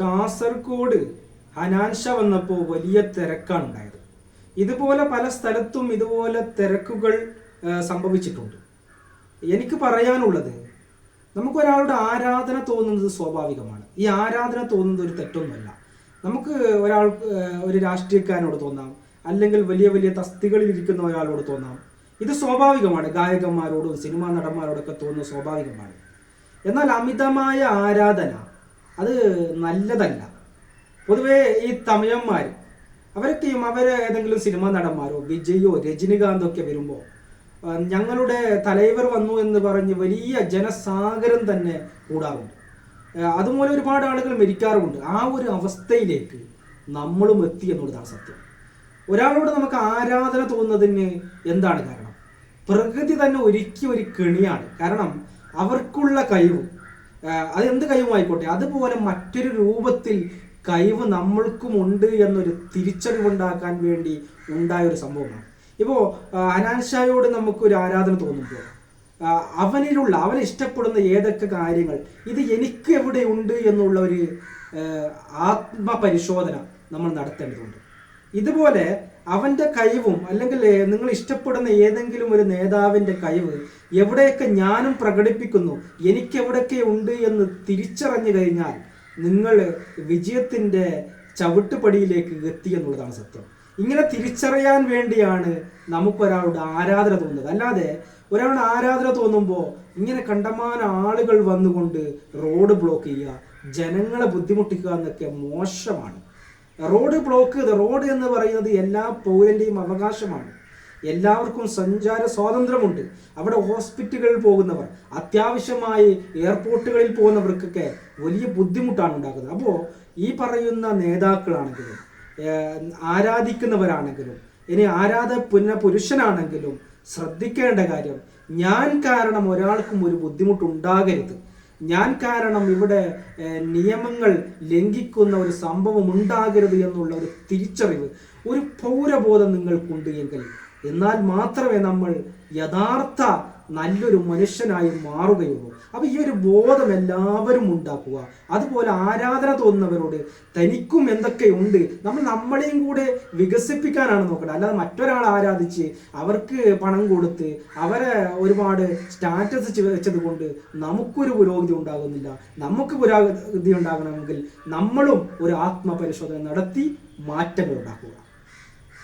കാസർഗോഡ് ഹനാൻഷ വന്നപ്പോൾ വലിയ തിരക്കാണ് ഉണ്ടായത്. ഇതുപോലെ പല സ്ഥലത്തും ഇതുപോലെ തിരക്കുകൾ സംഭവിച്ചിട്ടുണ്ട്. എനിക്ക് പറയാനുള്ളത് നമുക്കൊരാളുടെ ആരാധന തോന്നുന്നത് സ്വാഭാവികമാണ്. ഈ ആരാധന തോന്നുന്നത് ഒരു തെറ്റൊന്നുമല്ല. നമുക്ക് ഒരാൾ ഒരു രാഷ്ട്രീയക്കാരനോട് തോന്നാം അല്ലെങ്കിൽ വലിയ വലിയ തസ്തികളിൽ ഇരിക്കുന്ന ഒരാളോട് തോന്നാം. ഇത് സ്വാഭാവികമാണ്. ഗായകന്മാരോടും സിനിമാ നടന്മാരോടൊക്കെ തോന്നുന്നത് സ്വാഭാവികമാണ്. എന്നാൽ അമിതമായ ആരാധന അത് നല്ലതല്ല. പൊതുവേ ഈ തമിഴന്മാർ അവരൊക്കെയും അവരെ ഏതെങ്കിലും സിനിമ നടന്മാരോ വിജയോ രജനികാന്തോ ഒക്കെ വരുമ്പോൾ ഞങ്ങളുടെ തലൈവർ വന്നു എന്ന് പറഞ്ഞ് വലിയ ജനസാഗരം തന്നെ കൂടാറുണ്ട്. അതുമൂലം ഒരുപാട് ആളുകൾ മരിക്കാറുമുണ്ട്. ആ ഒരു അവസ്ഥയിലേക്ക് നമ്മളും എത്തി എന്നുള്ളതാണ് സത്യം. ഒരാളോട് നമുക്ക് ആരാധന തോന്നുന്നതിന് എന്താണ് കാരണം? പ്രകൃതി തന്നെ ഒരുക്കിയ ഒരു കെണിയാണ്. കാരണം അവർക്കുള്ള കഴിവ് അത് എന്ത് കഴിവുമായിക്കോട്ടെ അതുപോലെ മറ്റൊരു രൂപത്തിൽ കഴിവ് നമ്മൾക്കും ഉണ്ട് എന്നൊരു തിരിച്ചറിവുണ്ടാക്കാൻ വേണ്ടി ഉണ്ടായ ഒരു സംഭവമാണ്. ഇപ്പോൾ അനാൻഷായോട് നമുക്കൊരു ആരാധന തോന്നുമ്പോൾ അവനിലുള്ള അവൻ ഇഷ്ടപ്പെടുന്ന ഏതൊക്കെ കാര്യങ്ങൾ ഇത് എനിക്ക് എവിടെ ഉണ്ട് എന്നുള്ള ഒരു ആത്മപരിശോധന നമ്മൾ നടത്തേണ്ടതുണ്ട്. ഇതുപോലെ അവന്റെ കഴിവും അല്ലെങ്കിൽ നിങ്ങൾ ഇഷ്ടപ്പെടുന്ന ഏതെങ്കിലും ഒരു നേതാവിന്റെ കഴിവ് എവിടെയൊക്കെ ഞാനും പ്രകടിപ്പിക്കുന്നു എനിക്ക് എവിടെയൊക്കെ ഉണ്ട് എന്ന് തിരിച്ചറിഞ്ഞു കഴിഞ്ഞാൽ നിങ്ങൾ വിജയത്തിന്റെ ചവിട്ടുപടിയിലേക്ക് എത്തി എന്നുള്ളതാണ് സത്യം. ഇങ്ങനെ തിരിച്ചറിയാൻ വേണ്ടിയാണ് നമുക്കൊരാളുടെ ആരാധന തോന്നുന്നത്. അല്ലാതെ ഒരാളുടെ ആരാധന തോന്നുമ്പോൾ ഇങ്ങനെ കണ്ടമാന ആളുകൾ വന്നുകൊണ്ട് റോഡ് ബ്ലോക്ക് ചെയ്യുക ജനങ്ങളെ ബുദ്ധിമുട്ടിക്കുക എന്നൊക്കെ മോശമാണ്. റോഡ് ബ്ലോക്ക് ചെയ്ത് റോഡ് എന്ന് പറയുന്നത് എല്ലാ പൗരന്റെയും അവകാശമാണ്. എല്ലാവർക്കും സഞ്ചാര സ്വാതന്ത്ര്യമുണ്ട്. അവിടെ ഹോസ്പിറ്റലുകളിൽ പോകുന്നവർ അത്യാവശ്യമായി എയർപോർട്ടുകളിൽ പോകുന്നവർക്കൊക്കെ വലിയ ബുദ്ധിമുട്ടാണ് ഉണ്ടാകുന്നത്. അപ്പോൾ ഈ പറയുന്ന നേതാക്കളാണെങ്കിലും ആരാധിക്കുന്നവരാണെങ്കിലും ഇനി ആരാധ പുന്ന പുരുഷനാണെങ്കിലും ശ്രദ്ധിക്കേണ്ട കാര്യം ഞാൻ കാരണം ഒരാൾക്കും ഒരു ബുദ്ധിമുട്ടുണ്ടാകരുത്. ഞാൻ കാരണം ഇവിടെ നിയമങ്ങൾ ലംഘിക്കുന്ന ഒരു സംഭവം ഉണ്ടാകരുത് എന്നുള്ള ഒരു തിരിച്ചറിവ് ഒരു പൗരബോധം നിങ്ങൾക്കുണ്ട് എങ്കിൽ എന്നാൽ മാത്രമേ നമ്മൾ യഥാർത്ഥ നല്ലൊരു മനുഷ്യനായി മാറുകയുള്ളൂ. അപ്പൊ ഈ ഒരു ബോധം എല്ലാവരും ഉണ്ടാക്കുക. അതുപോലെ ആരാധന തോന്നുന്നവരോട് തനിക്കും എന്തൊക്കെയുണ്ട് നമ്മൾ നമ്മളെയും കൂടെ വികസിപ്പിക്കാനാണ് നോക്കേണ്ടത്. അല്ലാതെ മറ്റൊരാൾ ആരാധിച്ച് അവർക്ക് പണം കൊടുത്ത് അവരെ ഒരുപാട് സ്റ്റാറ്റസ് വെച്ചത് കൊണ്ട് നമുക്കൊരു പുരോഗതി ഉണ്ടാകുന്നില്ല. നമുക്ക് പുരോഗതി ഉണ്ടാകണമെങ്കിൽ നമ്മളും ഒരു ആത്മപരിശോധന നടത്തി മാറ്റങ്ങൾ ഉണ്ടാക്കുക.